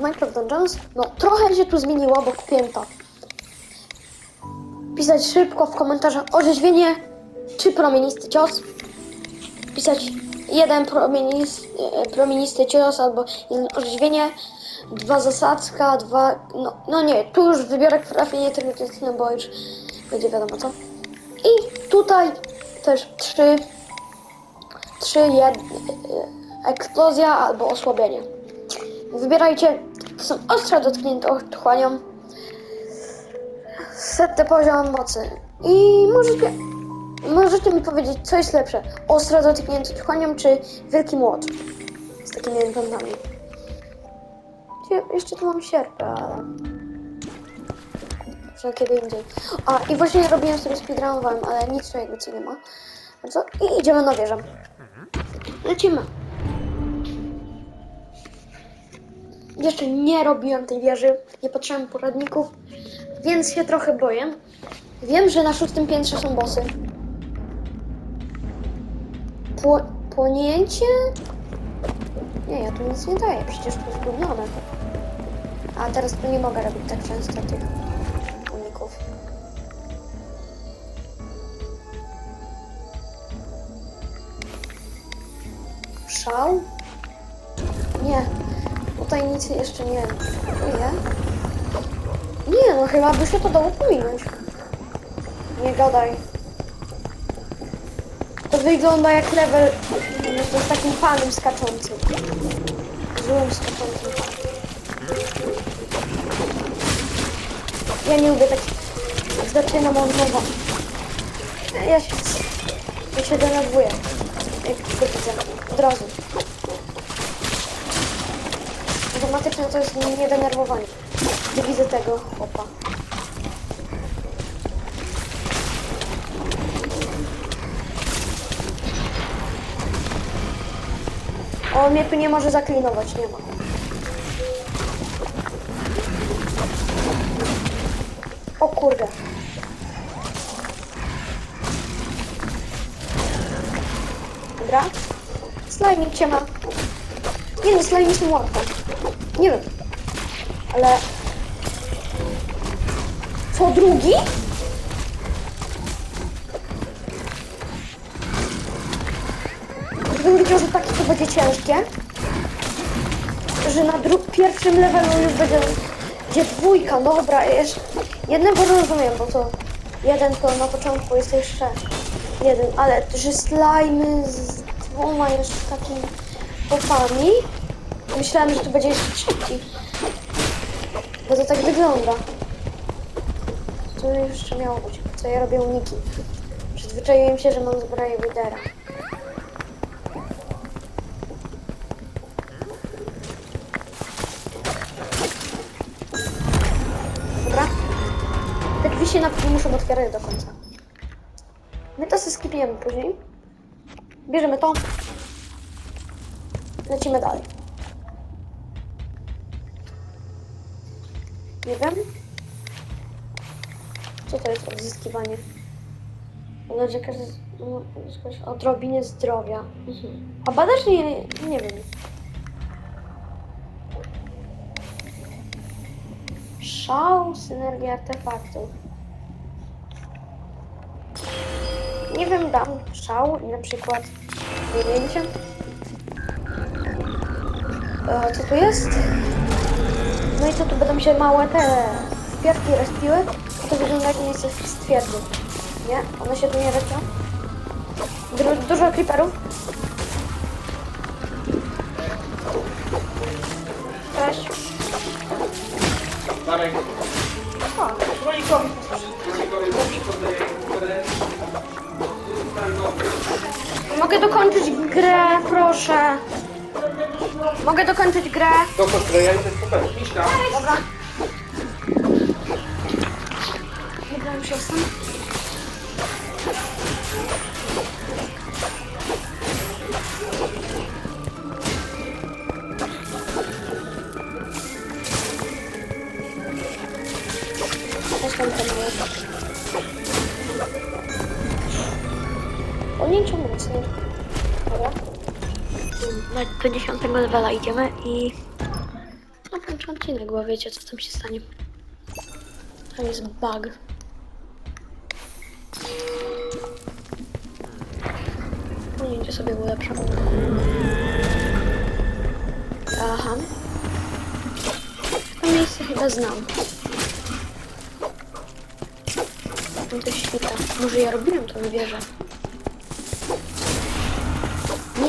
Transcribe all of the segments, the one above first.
Minecraft Dungeons. No, trochę się tu zmieniło, bo kupiłem to. Pisać szybko w komentarzach orzeźwienie czy promienisty cios. Pisać jeden promienis, e, promienisty cios albo jeden orzeźwienie, dwa zasadzka, dwa... No, no nie, tu już wybiorę trafienie tego krytycznego, bo już będzie wiadomo co. I tutaj też trzy, trzy jed, e, eksplozja albo osłabienie. Wybierajcie, są ostre dotknięte otchłanią, setny poziom mocy. I możecie, możecie mi powiedzieć, co jest lepsze, ostre dotknięte otchłanią czy wielki młot z takimi. Gdzie- Jeszcze tu mam sierpę, ale... Może kiedy indziej. A, i właśnie robiłem sobie speedrunowałem, ale nic swojego co nie ma. Co? I idziemy na wieżę. Lecimy. Jeszcze nie robiłem tej wieży, nie patrzyłem poradników, więc się trochę boję. Wiem, że na szóstym piętrze są bossy. Pło, płonięcie? Nie, ja tu nic nie daję, przecież to jest. A teraz tu nie mogę robić tak często tych uników. Szał? Nie, tutaj nic jeszcze nie. Nie? Nie, no chyba by się to dało pominąć. Nie gadaj. To wygląda jak level no, z takim panem skaczącym. Złym skaczącym. Ja nie lubię takich. Zaczynam od nowa. Ja się, ja się denerwuję. Jak go widzę. Od razu. Automatyczne to jest nie denerwowanie. Gdy widzę tego chłopa. O, mnie tu nie może zaklinować, nie ma. O kurde. Dobra. Slajmik cię ma. Nie no, slajmik są łatwe. Nie wiem. Ale... Co drugi? Gdybym wiedział, że takie to będzie ciężkie, że na pierwszym levelu już będzie, dwójka, dobra, jeszcze jednego rozumiem, bo to jeden to na początku jest jeszcze jeden, ale że slajmy z dwoma jeszcze takimi popami, myślałem, że to będzie jeszcze trzeci, bo to tak wygląda. Co jeszcze miało być? Co ja robię uniki? Przyzwyczaiłem się, że mam zbroję Widera. Dobra. Te drzwi się na pewno muszą otwierać do końca. My to sobie skipniemy później. Bierzemy to. Lecimy dalej. Nie wiem. Co to jest odzyskiwanie? Narzekasz no, narzekasz o odrobinie zdrowia. Mhm. A badasz nie, nie wiem. Szał, synergia artefaktów. Nie wiem, dam szał, na przykład wyjęcie. E, co tu jest? No i co tu będą się małe te kwiatki respiły? To wygląda jak miejsce w stwierdzy. Nie? One się tu nie respią? Dru- dużo creeperów. Cześć. Marek, O, królikowi królikowi mogę dokończyć grę, proszę. Mogę dokończyć grę. To kosztuje, ja idę szukać. Miszka. Dobra. Dobra, już jestem. Jestem ten mocny. Dobra. Na do 10 levela idziemy i... No, skończę odcinek, bo wiecie co tam się stanie. Tam jest bug. No idzie sobie ulepszam. Aha. To miejsce chyba znam. Tam coś świta. Może ja robiłem to na wieżę.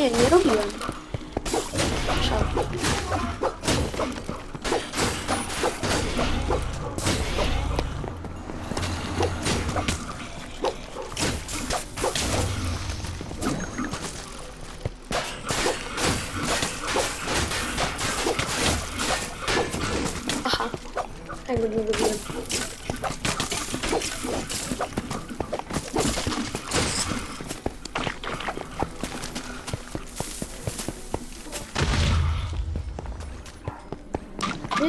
Nie, nie robiłem. Szał.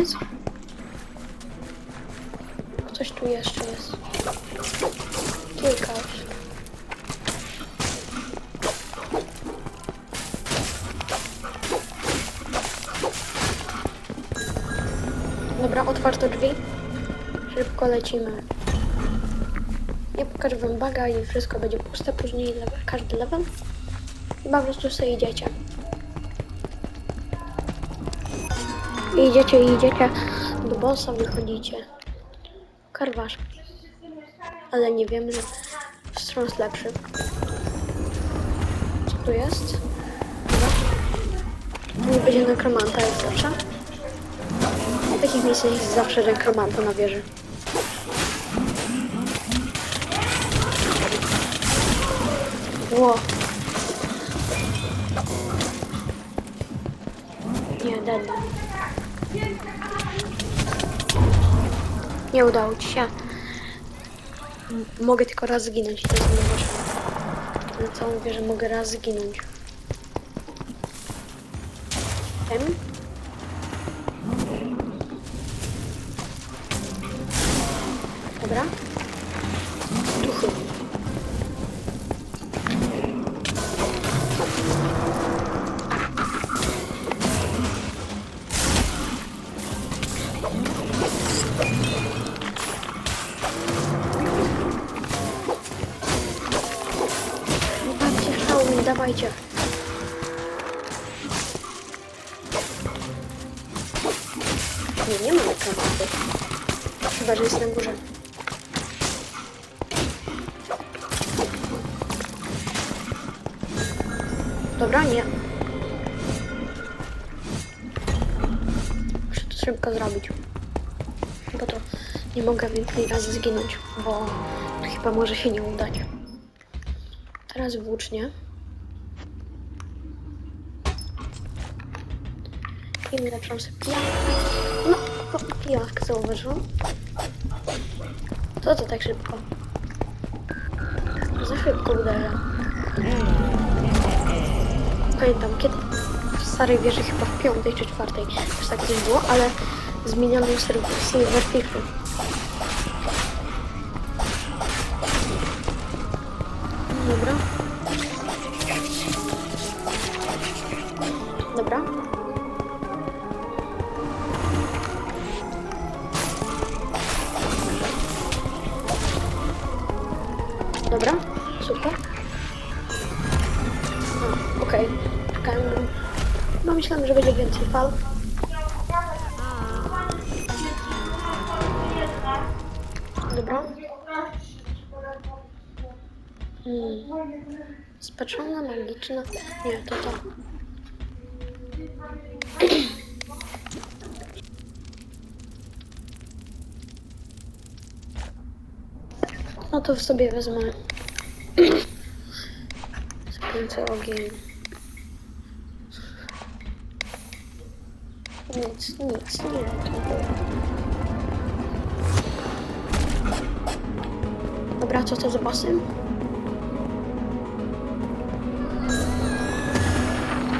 Więc... Coś tu jeszcze jest. Kilka już. Dobra, otwarto drzwi. Szybko lecimy. Nie pokażę wam baga i wszystko będzie puste, później każdy level. I po prostu sobie idziecie. Idziecie, idziecie do bossa, wychodzicie. Karwasz. Ale nie wiem, że wstrząs lepszy. Co tu jest? Nie będzie nekromanta jak zawsze. W takich miejscach jest zawsze nekromanta na wieży. Ło. Nie, dead. Nie udało ci się. M- Mogę tylko raz zginąć to jest niemożliwe. Co mówię, że mogę raz zginąć. Tem? Szałmy, dawajcie. Nie, nie ma nekromanty. Chyba, że jest na górze. Dobra, nie. Muszę to szybko zrobić. Bo to nie mogę więcej razy zginąć, bo to chyba może się nie udać. Teraz włócznie. I lepszą sobie pijankę. No, o, pijankę zauważyłam. Co to tak szybko? Za szybko uderza. Pamiętam, kiedy w starej wieży chyba w piątej czy czwartej też tak coś było, ale zmieniono serwer Silver Fish. Hmm. Spaczona, magiczna. Nie, to to. No to w sobie wezmę. Zakręcę ogień. Nic, nic, nie wiem. Dobra, co to z bossem?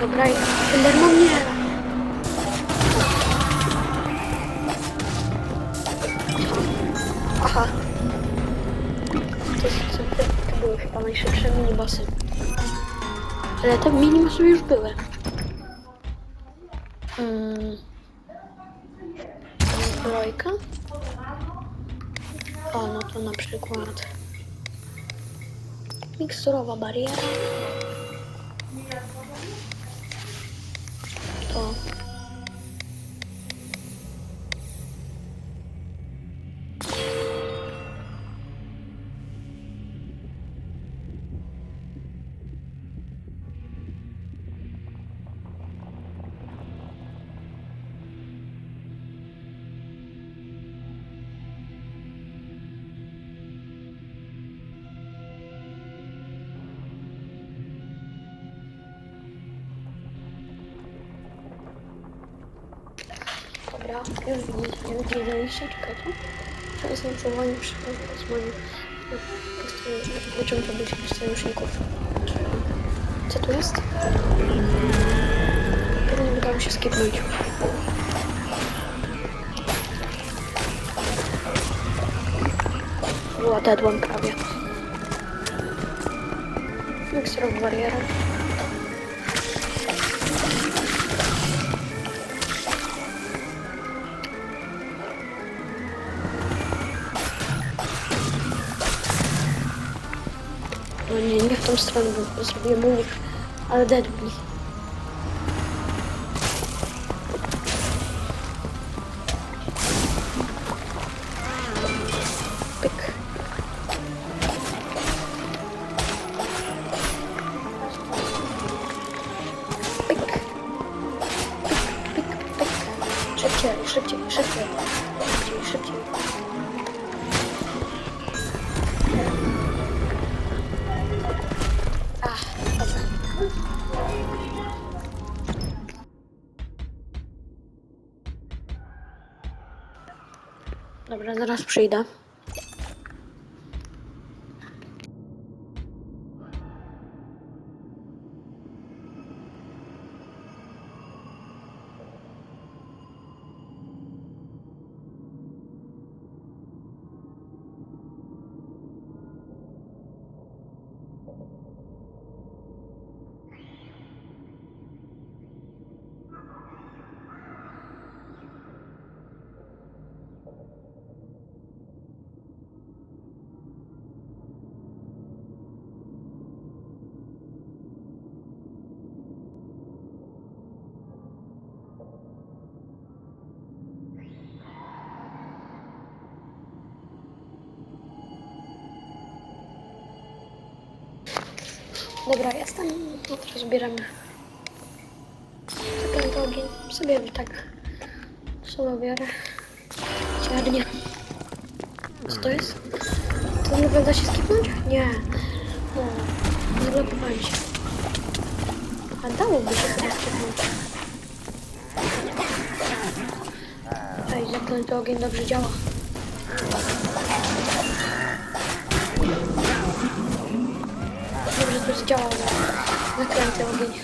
Dobra, i Enderman nie! Aha. To, jest, to, to były chyba najszybsze minibossy. Ale te minibossy już były. Mm. zbrojka. O, no to na przykład miksturowa bariera. To Dobra, już widzicie, już widzieliście, czekajcie. Czas na przewołanie przy Osmanie. Wyczym to być sojuszników. Co tu jest? Pewnie udało się skipnąć. Była w tą stronę, bo zrobiłem unik, ale deadly. Pyk. Pyk. Pyk, pyk, pyk. Szybciej, szybciej, szybciej. Szybciej, szybciej. Dobra, zaraz przyjdę. Dobra, jestem. No, teraz zbieramy. Zakręt ogień. Sobie tak solo biorę. Ciarnie. Co to jest? To nie da się skipnąć? Nie. No, zblokowałem się. A dałoby się chyba skipnąć. Ej, zaklęty ogień dobrze działa. Dobrze to zdziałało. Zakręty ogień.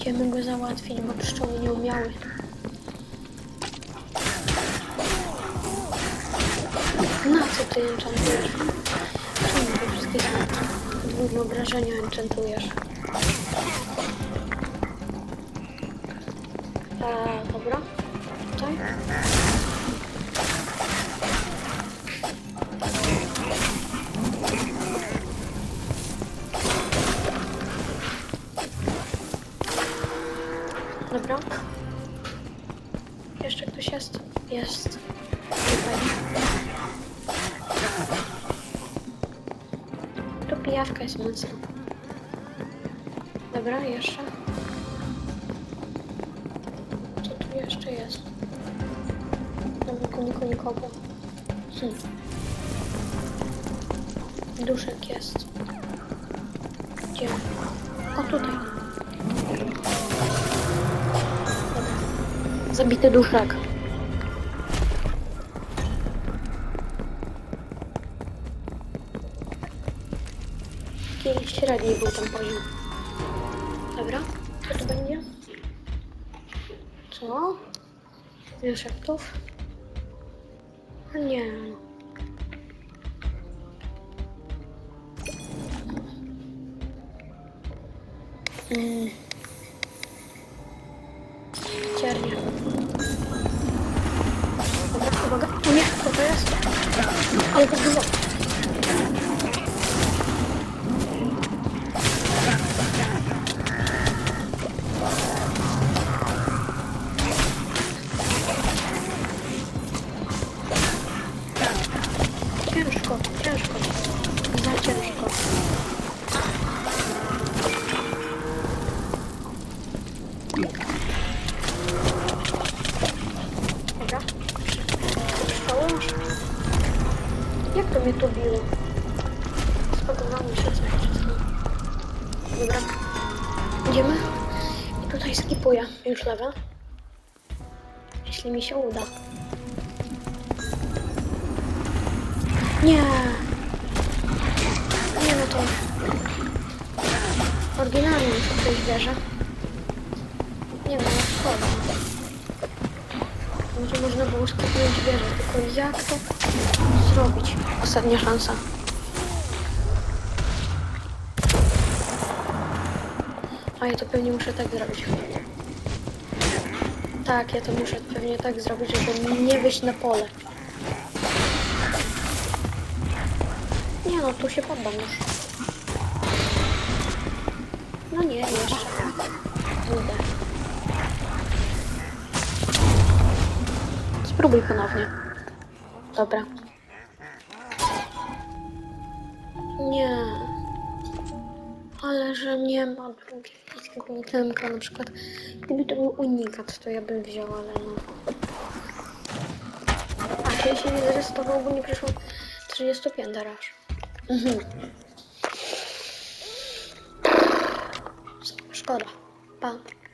Idziemy go załatwić, bo pszczoły nie umiały. Na co ty enchantujesz? Czemu te wszystkie podwójne obrażenia enchantujesz? A, dobra. Tutaj. Dobra. Jeszcze ktoś jest? Jest. Tutaj. Tu pijawka jest mocna. Nikogo. Hmm. Duszek jest. Gdzie? O, tutaj. Zabity duszek. Taki średni był ten poziom. Dobra, co to będzie? Co? Wiesz aktów? A ya. Hmm. Oryginalnie mi coś bierze. Nie no, szkoda. Może można było skopnąć wieżę, tylko jak to zrobić? Ostatnia szansa. A ja to pewnie muszę tak zrobić. Tak, ja to muszę pewnie tak zrobić, żeby nie wyjść na pole. Nie no, tu się poddam już. No nie, jeszcze. Kurde. Spróbuj ponownie. Dobra. Nie. Ale że nie ma drugiego itemka na przykład. Gdyby to był unikat, to ja bym wziął, ale no. A się się nie zarejestrował, bo nie przyszło 35 aż. Mhm. Szkoda. Pa.